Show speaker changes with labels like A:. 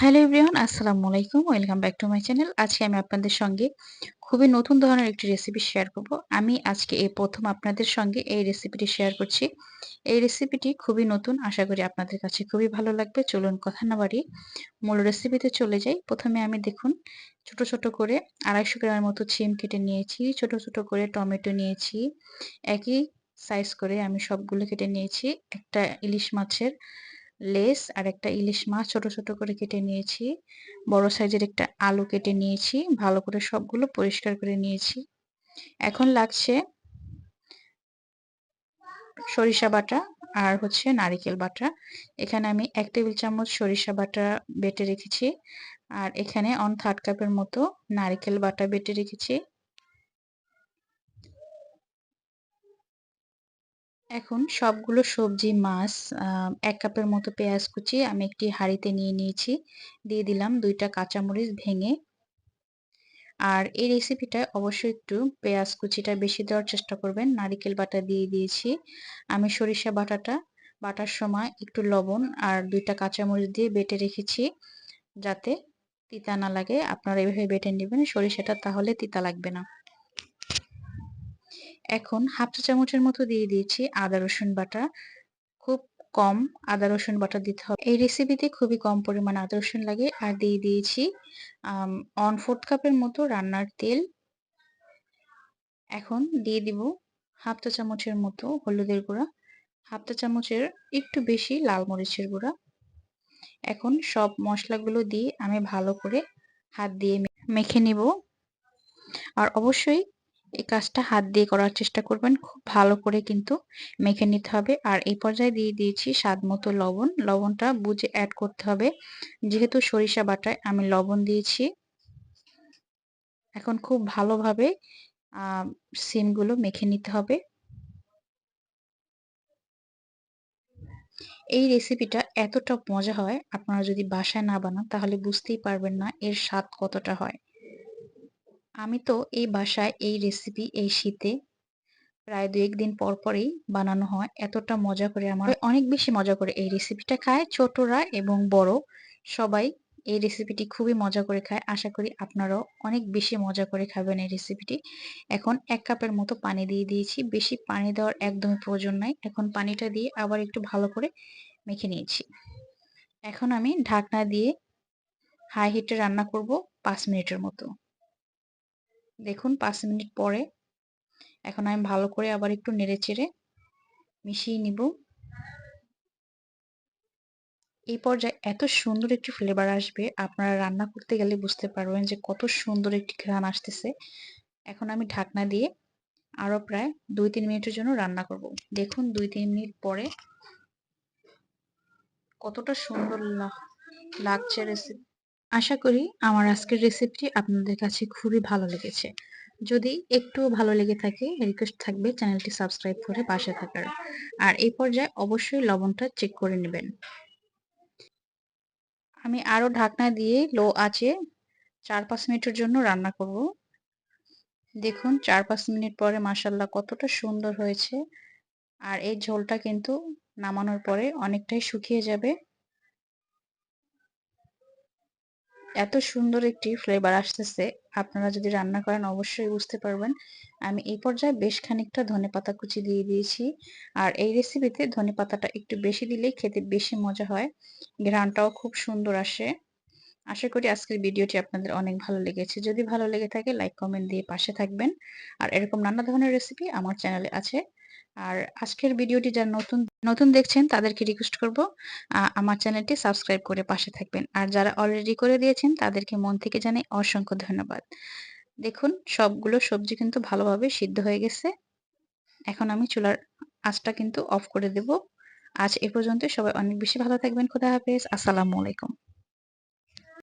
A: Hello everyone, আসসালামু আলাইকুম। Welcome back to my channel. আজকে আমি আপনাদের সঙ্গে খুবই নতুন ধরনের একটি রেসিপি শেয়ার করব। আমি আজকে এই প্রথম আপনাদের সঙ্গে এই রেসিপিটি শেয়ার করছি। এই রেসিপিটি খুবই নতুন, আশা করি আপনাদের কাছে খুবই ভালো লাগবে। চলুন কথা না বাড়ি মূল রেসিপিতে চলে যাই। প্রথমে আমি দেখুন, ছোট ছোট করে আড়াইশো গ্রামের মতো ছিম কেটে নিয়েছি, ছোট ছোট করে টমেটো নিয়েছি, একই সাইজ করে আমি সবগুলো কেটে নিয়েছি। একটা ইলিশ মাছের লেস আর একটা ইলিশ মাছ ছোট ছোট করে কেটে নিয়েছি। বড় সাইজের একটা আলু কেটে নিয়েছি। ভালো করে সবগুলো পরিষ্কার করে নিয়েছি। এখন লাগছে সরিষা বাটা আর হচ্ছে নারিকেল বাটা। এখানে আমি এক টেবিল চামচ সরিষা বাটা বেটে রেখেছি। আর এখানে অন থার্ড কাপের মতো নারিকেল বাটা বেটে রেখেছি। এখন সবগুলো সবজি, মাছ এক কাপের মতো পেঁয়াজ কুচি আমি একটি হাঁড়িতে নিয়ে নিয়েছি। দিয়ে দিলাম দুইটা কাঁচামরিচ ভেঙে। আর এই রেসিপিটায় অবশ্যই একটু পেঁয়াজ কুচিটা বেশি দেওয়ার চেষ্টা করবেন। নারিকেল বাটা দিয়ে দিয়েছি। আমি সরিষা বাটাটা, বাটার সময় একটু লবণ আর দুইটা কাঁচামরিচ দিয়ে বেটে রেখেছি যাতে তিতা না লাগে। আপনারা এভাবে বেটে নেবেন, সরিষাটা তাহলে তিতা লাগবে না। এখন হাফ চা চামচের মতো দিয়ে দিয়েছি আদা, রসুন বাটা। খুব কম আদা, রসুন বাটা দিতে হবে। এই রেসিপিতে খুবই কম পরিমাণ আদা, রসুন লাগে। আর দিয়ে দিয়েছি অন ফোর্থ কাপের মতো রান্নার তেল। এখন দিয়ে দিব হাফ চা চামচের মতো হলুদের গুঁড়া, হাফ চা চামচের একটু বেশি লাল মরিচের গুঁড়া। এখন সব মশলাগুলো দিয়ে আমি ভালো করে হাত দিয়ে মেখে নিব। আর অবশ্যই এই কাজটা হাত দিয়ে করার চেষ্টা করবেন। খুব ভালো করে কিন্তু মেখে নিতে হবে। আর এই পর্যায়ে দিয়ে দিয়েছি স্বাদ মতো লবণ। লবণটা বুঝে অ্যাড করতে হবে। যেহেতু সরিষা বাটায় আমি লবণ দিয়েছি। এখন খুব ভালোভাবে সিমগুলো মেখে নিতে হবে। এই রেসিপিটা এতটা মজা হয়, আপনারা যদি বাসায় না বানান তাহলে বুঝতেই পারবেন না এর স্বাদ কতটা হয়। আমি তো এই বাসায় এই রেসিপি এই শীতে প্রায় দু একদিন পর পরেই বানানো হয়। এতটা মজা করে আমার, অনেক বেশি মজা করে এই রেসিপিটা খায় ছোটরা এবং বড় সবাই এই রেসিপিটি খুবই মজা করে খায়। আশা করি আপনারাও অনেক বেশি মজা করে খাবেন এই রেসিপিটি এখন এক কাপের মতো পানি দিয়ে দিয়েছি। বেশি পানি দেওয়ার একদমই প্রয়োজন নাই। এখন পানিটা দিয়ে আবার একটু ভালো করে মেখে নিয়েছি। এখন আমি ঢাকনা দিয়ে হাই হিটে রান্না করব পাঁচ মিনিটের মতো। দেখুন, পাঁচ মিনিট পরে। এখন আমি ভালো করে আবার একটু নেড়ে চেড়ে মিশিয়ে নিব। এই পর্যায়ে এত সুন্দর একটি ফ্লেভার আসবে, আপনারা রান্না করতে গেলে বুঝতে পারবেন যে কত সুন্দর একটি ঘ্রাণ আসতেছে। এখন আমি ঢাকনা দিয়ে আরও প্রায় দুই তিন মিনিটের জন্য রান্না করব। দেখুন দুই তিন মিনিট পরে কতটা সুন্দর লাগছে রেসিপি আশা করি আমার আজকের রেসিপিটি আপনাদের কাছে খুবই ভালো লেগেছে। যদি একটু ভালো লেগে থাকে রিকোয়েস্ট থাকবে চ্যানেলটি সাবস্ক্রাইব করে পাশে থাকার। আর এই পর্যায়ে অবশ্যই লবণটা চেক করে নেবেন। আমি আরও ঢাকনা দিয়ে লো আছে চার পাঁচ মিনিটের জন্য রান্না করব। দেখুন চার পাঁচ মিনিট পরে মাসাল্লাহ কতটা সুন্দর হয়েছে। আর এই ঝোলটা কিন্তু নামানোর পরে অনেকটাই শুকিয়ে যাবে। এত সুন্দর একটি ফ্লেভার আসতেছে। আপনারা যদি রান্না করেন, অবশ্যই বুঝতে পারবেন। আমি এই পর্যায়ে বেশ খানিকটা ধনে পাতা কুচি দিয়ে দিয়েছি। আর এই রেসিপিতে ধনে পাতাটা একটু বেশি দিলেই খেতে বেশি মজা হয়। ঘ্রানটাও খুব সুন্দর আসে। আশা করি আজকের ভিডিওটি আপনাদের অনেক ভালো লেগেছে। যদি ভালো লেগে থাকে লাইক কমেন্ট দিয়ে পাশে থাকবেন। আর এরকম নানা ধরনের রেসিপি আমার চ্যানেলে আছে। আর আজকের ভিডিওটি যারা নতুন নতুন দেখছেন তাদেরকে রিকোয়েস্ট করব আমার চ্যানেলটি সাবস্ক্রাইব করে পাশে থাকবেন। আর যারা অলরেডি করে দিয়েছেন তাদেরকে মন থেকে জানাই অসংখ্য ধন্যবাদ। দেখুন, সবগুলো সবজি কিন্তু ভালোভাবে সিদ্ধ হয়ে গেছে। এখন আমি চুলার আঁচটা কিন্তু অফ করে দেব। আজ এ পর্যন্ত সবাই অনেক বেশি ভালো থাকবেন। খোদা হাফেজ। আসসালামু আলাইকুম।